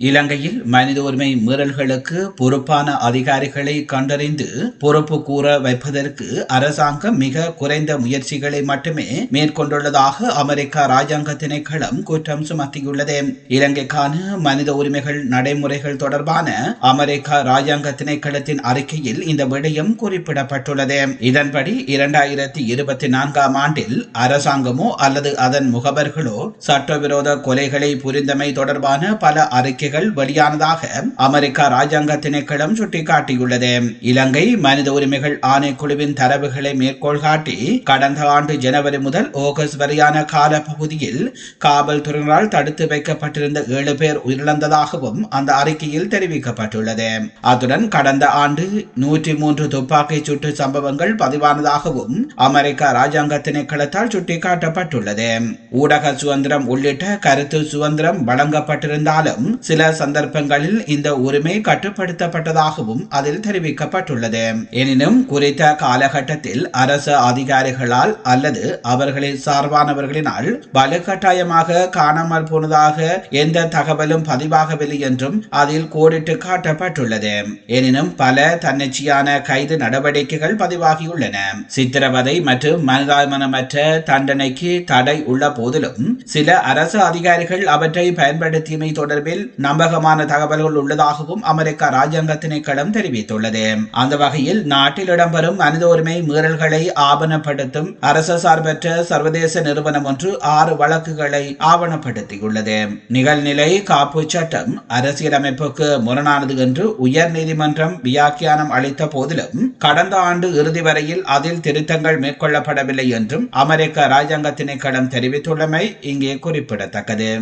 இலங்கையில் மனித உரிமை மீறல்களுக்கு பொறுப்பான அதிகாரிகளை கண்டறிந்து பொறுப்பு கூற வைப்பதற்கு அரசாங்கம் மிக குறைந்த முயற்சிகளை மட்டுமே மேற்கொண்டுள்ளதாக அமெரிக்கா ராஜாங்க திணைக்களம் குற்றம் சுமத்தியுள்ளது. இலங்கைக்கான மனித உரிமைகள் நடைமுறைகள் தொடர்பான அமெரிக்கா ராஜாங்க திணைக்களத்தின் அறிக்கையில் இந்த விடயம் குறிப்பிடப்பட்டுள்ளது. இதன்படி இரண்டாயிரத்தி இருபத்தி நான்காம் ஆண்டில் அரசாங்கமோ அல்லது அதன் முகவர்களோ சட்டவிரோத கொலைகளை புரிந்தமை தொடர்பான பல அறிக்கை அறிக்கைகள் வெளியானதாக அமெரிக்கா ராஜாங்க திணைக்களம் சுட்டிக்காட்டியுள்ளது. இலங்கை மனித உரிமைகள் ஆணைக்குழுவின் தரவுகளை மேற்கோள் காட்டி கடந்த ஆண்டு ஜனவரி முதல் ஆகஸ்ட் வரையான கால பகுதியில் காவல்துறையினரால் தடுத்து வைக்கப்பட்டிருந்த ஏழு பேர் உயிரிழந்ததாகவும் அந்த அறிக்கையில் தெரிவிக்கப்பட்டுள்ளது. அத்துடன் கடந்த ஆண்டு நூற்றி மூன்று துப்பாக்கி சுட்டு சம்பவங்கள் பதிவானதாகவும் அமெரிக்க ராஜாங்க திணைக்களத்தால் சுட்டிக்காட்டப்பட்டுள்ளது. ஊடக சுதந்திரம் உள்ளிட்ட கருத்து சுதந்திரம் வழங்கப்பட்டிருந்தாலும் சில சில சந்தர்ப்பங்களில் இந்த உரிமை கட்டுப்படுத்தப்பட்டதாகவும் அதில் தெரிவிக்கப்பட்டுள்ளது. எனினும் குறித்த காலகட்டத்தில் அரசு அதிகாரிகளால் அல்லது அவர்களின் சார்பானவர்களினால் வலுக்கட்டாயமாக காணாமல் போனதாக எந்த தகவலும் பதிவாகவில்லை என்றும் அதில் கோடிட்டு காட்டப்பட்டுள்ளது. எனினும் பல தன்னிச்சையான கைது நடவடிக்கைகள் பதிவாகியுள்ளன. சித்திரவதை மற்றும் மனிதாபிமானமற்ற தண்டனைக்கு தடை உள்ள போதிலும் சில அரசு அதிகாரிகள் அவற்றை பயன்படுத்தியமை தொடர்பில் நம்பகமான தகவல்கள் உள்ளதாகவும் அமெரிக்க ராஜாங்க திணைக்களம் தெரிவித்துள்ளது. அந்த வகையில் நாட்டில் இடம்பெறும் மனித உரிமை மீறல்களை ஆவணப்படுத்தும் அரசு சார்பற்ற சர்வதேச நிறுவனம் ஒன்று ஆறு வழக்குகளை ஆவணப்படுத்தியுள்ளது. நிகழ்நிலை காப்பு சட்டம் அரசியலமைப்புக்கு முரணானது என்று உயர் நீதிமன்றம் வியாக்கியானம் அளித்த போதிலும் கடந்த ஆண்டு இறுதி வரையில் அதில் திருத்தங்கள் மேற்கொள்ளப்படவில்லை என்றும் அமெரிக்க ராஜாங்க திணைக்களம் தெரிவித்துள்ளமை இங்கே குறிப்பிடத்தக்கது.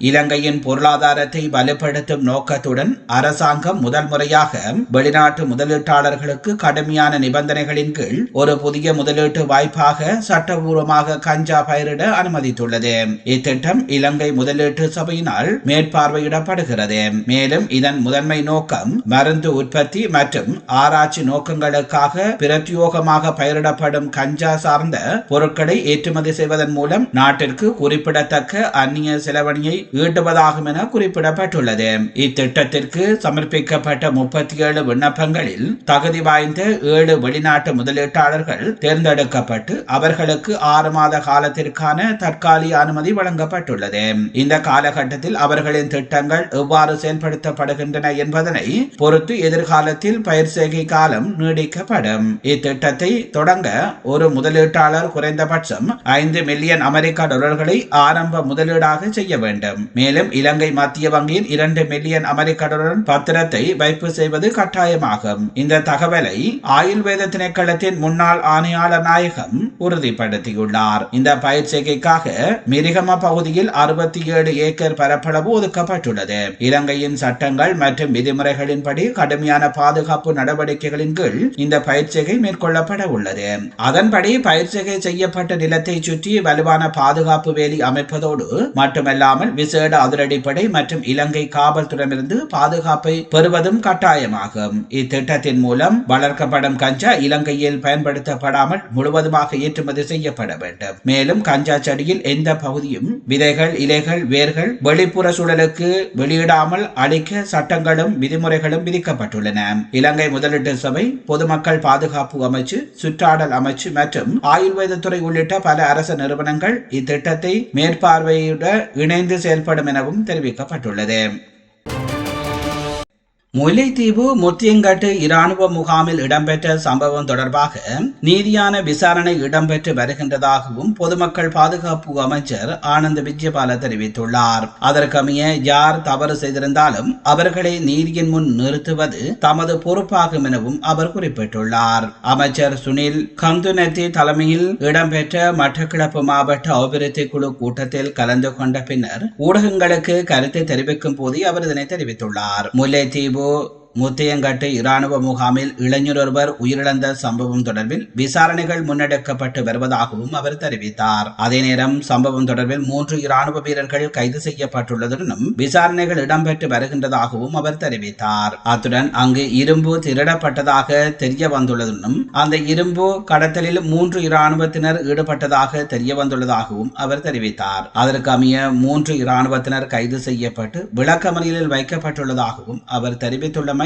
இலங்கையின் பொருளாதாரத்தை வலுப்படுத்தும் நோக்கத்துடன் அரசாங்கம் முதல் முறையாக வெளிநாட்டு முதலீட்டாளர்களுக்கு கடுமையான நிபந்தனைகளின் கீழ் ஒரு புதிய முதலீட்டு வாய்ப்பாக சட்டபூர்வமாக கஞ்சா பயிரிட அனுமதித்துள்ளது. இத்திட்டம் இலங்கை முதலீட்டு சபையினால் மேற்பார்வையிடப்படுகிறது. மேலும் இதன் முதன்மை நோக்கம் மருந்து உற்பத்தி மற்றும் ஆராய்ச்சி நோக்கங்களுக்காக பிரத்யோகமாக பயிரிடப்படும் கஞ்சா சார்ந்த பொருட்களை ஏற்றுமதி செய்வதன் மூலம் நாட்டிற்கு குறிப்பிடத்தக்க அந்நிய செலவணியை ஈட்டுவதாகும் என குறிப்பிடப்பட்டுள்ளது. இத்திட்டத்திற்கு சமர்ப்பிக்கப்பட்ட முப்பத்தி ஏழு விண்ணப்பங்களில் தகுதி வாய்ந்த ஏழு வெளிநாட்டு முதலீட்டாளர்கள் தேர்ந்தெடுக்கப்பட்டு அவர்களுக்கு ஆறு மாத காலத்திற்கான தற்காலிக அனுமதி வழங்கப்பட்டுள்ளது. இந்த காலகட்டத்தில் அவர்களின் திட்டங்கள் எவ்வாறு செயல்படுத்தப்படுகின்றன என்பதனை பொறுத்து எதிர்காலத்தில் பயிர் செய்கை காலம் நீடிக்கப்படும். இத்திட்டத்தை தொடங்க ஒரு முதலீட்டாளர் குறைந்தபட்சம் ஐந்து மில்லியன் அமெரிக்க டாலர்களை ஆரம்ப முதலீடாக செய்ய வேண்டும். மேலும் இலங்கை மத்திய வங்கியின் இரண்டு மில்லியன் அமெரிக்க டாலருடன் பத்திரத்தை வைப்பு செய்வது கட்டாயமாகும். இந்த தகவலை ஆயுர்வேத திணைக்களத்தின் முன்னாள் ஆணையாளர் நாயகம் உறுதிப்படுத்தியுள்ளார். இந்த பயிற்சிகைக்காக மிரிகம பகுதியில் அறுபத்தி ஏழு ஏக்கர் பரப்பளவு ஒதுக்கப்பட்டுள்ளது. இலங்கையின் சட்டங்கள் மற்றும் விதிமுறைகளின்படி கடுமையான பாதுகாப்பு நடவடிக்கைகளின் கீழ் இந்த பயிற்சிகை மேற்கொள்ளப்பட உள்ளது. அதன்படி பயிற்சிகை செய்யப்பட்ட நிலத்தை சுற்றி வலுவான பாதுகாப்பு வேலி அமைப்பதோடு மட்டுமல்லாமல் விசேட அதிரடிப்படை மற்றும் இலங்கை காவல்துறையிலிருந்து பாதுகாப்பை பெறுவதும் கட்டாயமாகும். இத்திட்டத்தின் மூலம் வளர்க்கப்படும் கஞ்சா இலங்கையில் பயன்படுத்தப்படாமல் முழுவதுமாக ஏற்றுமதி செய்யப்பட வேண்டும். மேலும் கஞ்சா செடியில் எந்த பகுதியும் விதைகள் இலைகள் வேர்கள் வெளிப்புற சூழலுக்கு வெளியிடாமல் அளிக்க சட்டங்களும் விதிமுறைகளும் விதிக்கப்பட்டுள்ளன. இலங்கை முதலீட்டு சபை பொதுமக்கள் பாதுகாப்பு அமைச்சு சுற்றாடல் அமைச்சு மற்றும் ஆயுர்வேதத்துறை உள்ளிட்ட பல அரசு நிறுவனங்கள் இத்திட்டத்தை மேற்பார்வையிட இணைந்து செயல்படும் எனவும் தெரிவிக்கப்பட்டுள்ளது. முல்லைத்தீவு முத்தியங்கட்டு இராணுவ முகாமில் இடம்பெற்ற சம்பவம் தொடர்பாக நீதியான விசாரணை இடம்பெற்று வருகின்றதாகவும் பொதுமக்கள் பாதுகாப்பு அமைச்சர் ஆனந்த் விஜயபால தெரிவித்துள்ளார். அதற்கமைய யார் தவறு செய்திருந்தாலும் அவர்களை நீதியின் முன் நிறுத்துவது தமது பொறுப்பாகும் எனவும் அவர் குறிப்பிட்டுள்ளார். அமைச்சர் சுனில் கந்துனத்தி தலைமையில் இடம்பெற்ற மட்டக்கிழப்பு மாவட்ட அபிவிருத்தி குழு கூட்டத்தில் கலந்து கொண்ட பின்னர் ஊடகங்களுக்கு கருத்தை தெரிவிக்கும் போது அவர் இதனை தெரிவித்துள்ளார். முல்லைத்தீவு itu முத்தையங்கட்டு இராணுவ முகாமில் இளைஞர் ஒருவர் உயிரிழந்த சம்பவம் தொடர்பில் விசாரணைகள் முன்னெடுக்கப்பட்டு வருவதாகவும் அவர் தெரிவித்தார். அதே நேரம் சம்பவம் தொடர்பில் மூன்று இராணுவ வீரர்கள் கைது செய்யப்பட்டுள்ளதுடனும் விசாரணைகள் இடம்பெற்று வருகின்றதாகவும் அவர் தெரிவித்தார். அத்துடன் அங்கு இரும்பு திருடப்பட்டதாக தெரிய வந்துள்ளதுடனும் அந்த இரும்பு கடத்தலில் மூன்று இராணுவத்தினர் ஈடுபட்டதாக தெரிய வந்துள்ளதாகவும் அவர் தெரிவித்தார். அதற்கு அமைய மூன்று இராணுவத்தினர் கைது செய்யப்பட்டு விளக்கமறியலில் வைக்கப்பட்டுள்ளதாகவும் அவர் தெரிவித்துள்ளமை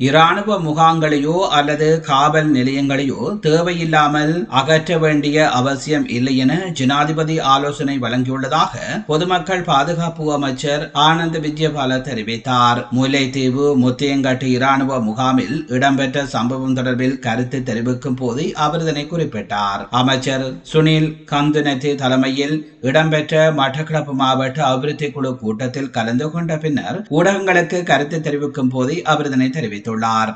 இராணுவ முகாங்களையோ அல்லது காவல் நிலையங்களையோ தேவையில்லாமல் அகற்ற வேண்டிய அவசியம் இல்லை என ஜனாதிபதி ஆலோசனை வழங்கியுள்ளதாக பொதுமக்கள் பாதுகாப்பு அமைச்சர் ஆனந்த் விஜயபால தெரிவித்தார். முல்லைத்தீவு முத்தியங்காட்டு இராணுவ முகாமில் இடம்பெற்ற சம்பவம் தொடர்பில் கருத்து தெரிவிக்கும் போது அவர் இதனை குறிப்பிட்டார். அமைச்சர் சுனில் கந்துனத்தி தலைமையில் இடம்பெற்ற மட்டக்களப்பு மாவட்ட அபிவிருத்தி குழு கூட்டத்தில் கலந்து கொண்ட பின்னர் ஊடகங்களுக்கு கருத்து தெரிவிக்கும் போது அவர் இதனை தெரிவித்துள்ளார்.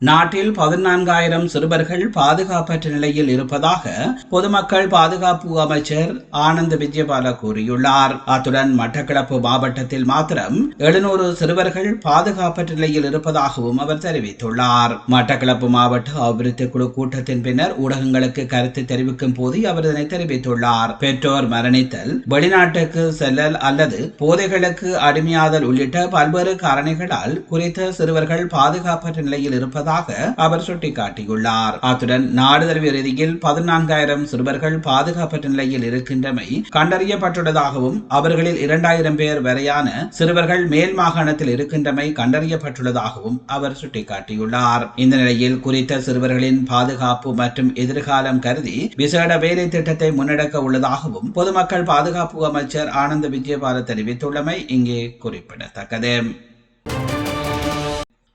நாட்டில் பதினான்காயிரம் சிறுவர்கள் பாதுகாப்பற்ற நிலையில் இருப்பதாக பொதுமக்கள் பாதுகாப்பு அமைச்சர் ஆனந்த் விஜயபால கூறியுள்ளார். அத்துடன் மட்டக்களப்பு மாவட்டத்தில் மாத்திரம் எழுநூறு சிறுவர்கள் பாதுகாப்பற்ற நிலையில் இருப்பதாகவும் அவர் தெரிவித்துள்ளார். மட்டக்களப்பு மாவட்ட அபிவிருத்தி குழு கூட்டத்தின் பின்னர் ஊடகங்களுக்கு கருத்து தெரிவிக்கும் போது அவர் இதனை தெரிவித்துள்ளார். பெற்றோர் மரணித்தல் வெளிநாட்டுக்கு செல்லல் அல்லது போதைகளுக்கு அடிமையாதல் உள்ளிட்ட பல்வேறு காரணிகளால் குறித்த சிறுவர்கள் பாதுகாப்பற்ற நிலையில் இருப்பதாக அவர் சுட்டிக்காட்டியுள்ளார். அத்துடன் நாடு தழுவிய ரீதியில் பதினான்காயிரம் சிறுவர்கள் பாதுகாப்பற்ற நிலையில் இருக்கின்றமை கண்டறியப்பட்டுள்ளதாகவும் அவர்களில் இரண்டாயிரம் பேர் வரையான சிறுவர்கள் மேல் மாகாணத்தில் இருக்கின்றமை கண்டறியப்பட்டுள்ளதாகவும் அவர் சுட்டிக்காட்டியுள்ளார். இந்த நிலையில் குறித்த சிறுவர்களின் பாதுகாப்பு மற்றும் எதிர்காலம் கருதி விசேட வேலை திட்டத்தை முன்னெடுக்க உள்ளதாகவும் பொதுமக்கள் பாதுகாப்பு அமைச்சர் ஆனந்த விஜயபால தெரிவித்துள்ளமை இங்கே குறிப்பிடத்தக்கது.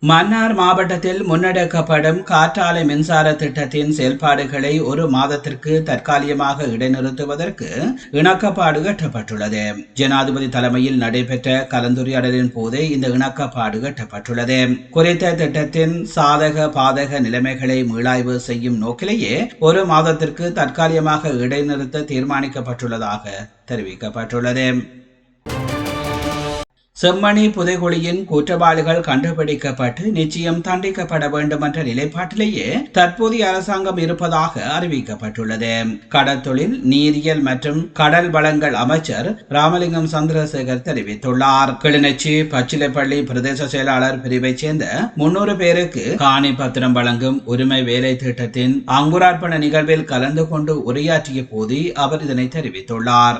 மன்னார் மாவட்டத்தில் முன்னெடுக்கப்படும் காற்றாலை மின்சார திட்டத்தின் செயல்பாடுகளை ஒரு மாதத்திற்கு தற்காலிகமாக இடைநிறுத்துவதற்கு இணக்கப்பாடு எட்டப்பட்டுள்ளது ஜனாதிபதி தலைமையில் நடைபெற்ற கலந்துரையாடலின் போது இந்த இணக்கப்பாடு எட்டப்பட்டுள்ளது குறித்த திட்டத்தின் சாதக பாதக நிலைமைகளை மீளாய்வு செய்யும் நோக்கிலேயே ஒரு மாதத்திற்கு தற்காலிகமாக இடைநிறுத்த தீர்மானிக்கப்பட்டுள்ளதாக தெரிவிக்கப்பட்டுள்ளது. செம்மணி புதைகுழியின் குற்றவாளிகள் கண்டுபிடிக்கப்பட்டு நிச்சயம் தண்டிக்கப்பட வேண்டும் என்ற நிலைப்பாட்டிலேயே தற்போதைய அரசாங்கம் இருப்பதாக அறிவிக்கப்பட்டுள்ளது. கடற்தொழில் நீரியல் மற்றும் கடல் வளங்கள் அமைச்சர் ராமலிங்கம் சந்திரசேகர் தெரிவித்துள்ளார். கிளிநொச்சி பச்சிலைப்பள்ளி பிரதேச செயலாளர் பிரிவைச் சேர்ந்த முன்னூறு பேருக்கு காணி பத்திரம் வழங்கும் உரிமை வேலை திட்டத்தின் அங்குரார்ப்பண நிகழ்வில் கலந்து கொண்டு உரையாற்றிய போது அவர் இதனை தெரிவித்துள்ளார்.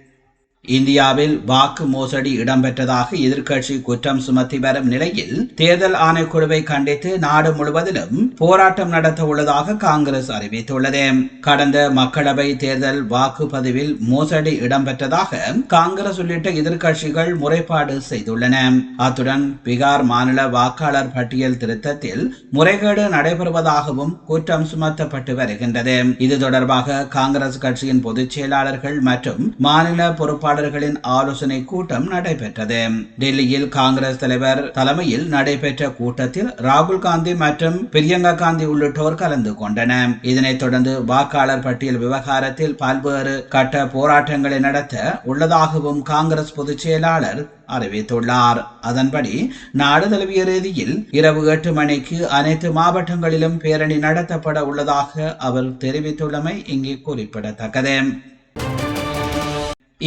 இந்தியாவில் வாக்கு மோசடி இடம்பெற்றதாக எதிர்க்கட்சி குற்றம் சுமத்தி வரும் நிலையில் தேர்தல் ஆணைக்குழுவை கண்டித்து நாடு முழுவதிலும் போராட்டம் நடத்த உள்ளதாக காங்கிரஸ் அறிவித்துள்ளது. கடந்த மக்களவை தேர்தல் வாக்குப்பதிவில் மோசடி இடம்பெற்றதாக காங்கிரஸ் உள்ளிட்ட எதிர்க்கட்சிகள் முறைப்பாடு செய்துள்ளன. அத்துடன் பீகார் மாநில வாக்காளர் பட்டியல் திருத்தத்தில் முறைகேடு நடைபெறுவதாகவும் குற்றம் சுமத்தப்பட்டு வருகின்றது. இது தொடர்பாக காங்கிரஸ் கட்சியின் பொதுச் செயலாளர்கள் மற்றும் மாநில பொறுப்பாளர் வேட்பாளர்களின் ஆலோசனை கூட்டம் நடைபெற்றது. டெல்லியில் காங்கிரஸ் தலைவர் தலைமையில் நடைபெற்ற கூட்டத்தில் ராகுல் காந்தி மற்றும் பிரியங்கா காந்தி உள்ளிட்டோர் கலந்து கொண்டனர். இதனைத் தொடர்ந்து வாக்காளர் பட்டியல் விவகாரத்தில் பல்வேறு கட்ட போராட்டங்களை நடத்த உள்ளதாகவும் காங்கிரஸ் பொதுச் செயலாளர் அறிவித்துள்ளார். அதன்படி நாடு தழுவிய ரீதியில் இரவு எட்டு மணிக்கு அனைத்து மாவட்டங்களிலும் பேரணி நடத்தப்பட உள்ளதாக அவர் தெரிவித்துள்ளமை இங்கே குறிப்பிடத்தக்கது.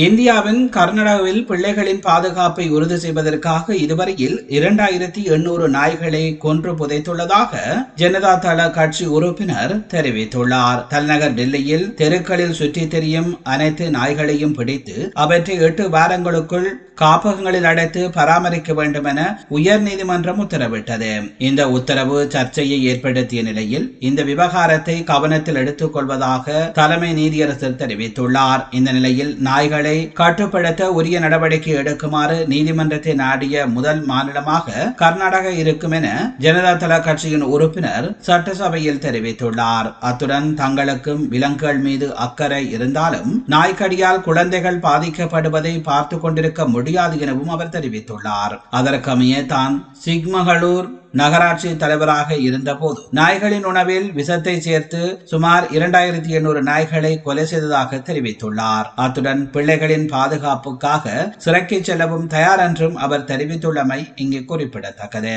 இந்தியாவின் கர்நாடகாவில் பிள்ளைகளின் பாதுகாப்பை உறுதி செய்வதற்காக இதுவரையில் இரண்டாயிரத்தி எண்ணூறு நாய்களை கொன்று புதைத்துள்ளதாக ஜனதா தள கட்சி உறுப்பினர் தெரிவித்துள்ளார். தலைநகர் டெல்லியில் தெருக்களில் சுற்றித் திரியும் அனைத்து நாய்களையும் பிடித்து அவற்றை எட்டு வாரங்களுக்குள் காப்பகங்களில் அடைத்து பராமரிக்க வேண்டும் என உயர் நீதிமன்றம் உத்தரவிட்டது. இந்த உத்தரவு சர்ச்சையை ஏற்படுத்திய நிலையில் இந்த விவகாரத்தை கவனத்தில் எடுத்துக் கொள்வதாக தலைமை நீதியரசர் தெரிவித்துள்ளார். இந்த நிலையில் நாய்கள் நாய்களை கட்டுப்படுத்த உரிய நடவடிக்கை எடுக்குமாறு நீதிமன்றத்தை நாடிய முதல் மாநிலமாக கர்நாடகா இருக்கும் என ஜனதா தள கட்சியின் உறுப்பினர் சட்டசபையில் தெரிவித்துள்ளார். அத்துடன் தங்களுக்கும் விலங்குகள் மீது அக்கறை இருந்தாலும் நாய்க்கடியால் குழந்தைகள் பாதிக்கப்படுவதை பார்த்து கொண்டிருக்க முடியாது எனவும் அவர் தெரிவித்துள்ளார். அதற்கமைய தான் சிக்மகளூர் நகராட்சி தலைவராக இருந்தபோது நாய்களின் உணவில் விஷத்தை சேர்த்து சுமார் இரண்டாயிரத்தி எண்ணூறு நாய்களை கொலை செய்ததாக தெரிவித்துள்ளார். அத்துடன் பிள்ளைகளின் பாதுகாப்புக்காக சிறைக்கு செல்லவும் தயார் என்றும் அவர் தெரிவித்துள்ளமை இங்கு குறிப்பிடத்தக்கது.